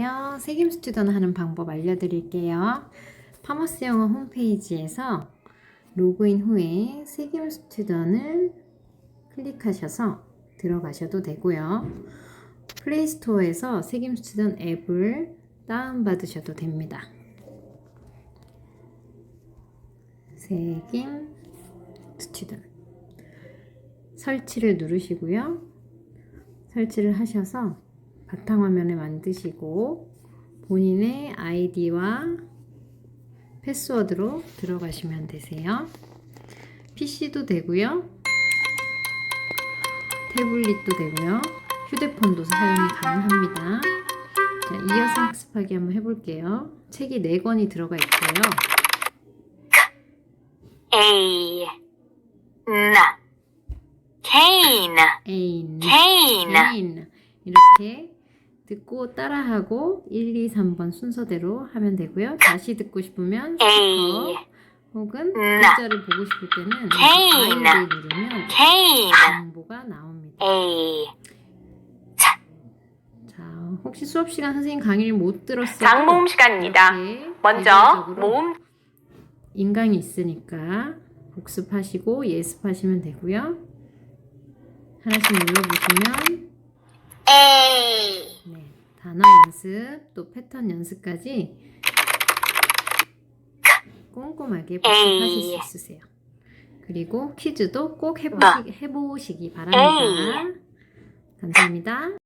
안녕하세요. 세김 스튜던 하는 방법 알려드릴게요. 파머스 영어 홈페이지에서 로그인 후에 세김 스튜던을 클릭하셔서 들어가셔도 되고요. 플레이스토어에서 세김 스튜던 앱을 다운받으셔도 됩니다. 세김 스튜던 설치를 누르시고요. 설치를 하셔서 바탕화면을 만드시고 본인의 아이디와 패스워드로 들어가시면 되세요. PC도 되고요. 태블릿도 되고요. 휴대폰도 사용이 가능합니다. 자, 이어서 학습하기 한번 해볼게요. 책이 4권이 들어가 있고요. A N cane 에인, cane 에인 이렇게 듣고 따라하고 1, 2, 3번 순서대로 하면 되고요. 다시 듣고 싶으면 A 스피커 혹은 나. 글자를 보고 싶을 때는. I를 누르면 정보가 나옵니다. 자, 혹시 수업 시간 선생님 강의를 못 들었어요? 장모음 시간입니다. 먼저 모음 인강이 있으니까 복습하시고 예습하시면 되고요. 하나씩 눌러보시면 A 네, 단어 연습 또 패턴 연습까지 꼼꼼하게 복습하실 수. 있으세요. 그리고 퀴즈도 꼭 나. 해보시, 해보시기 바랍니다. 감사합니다.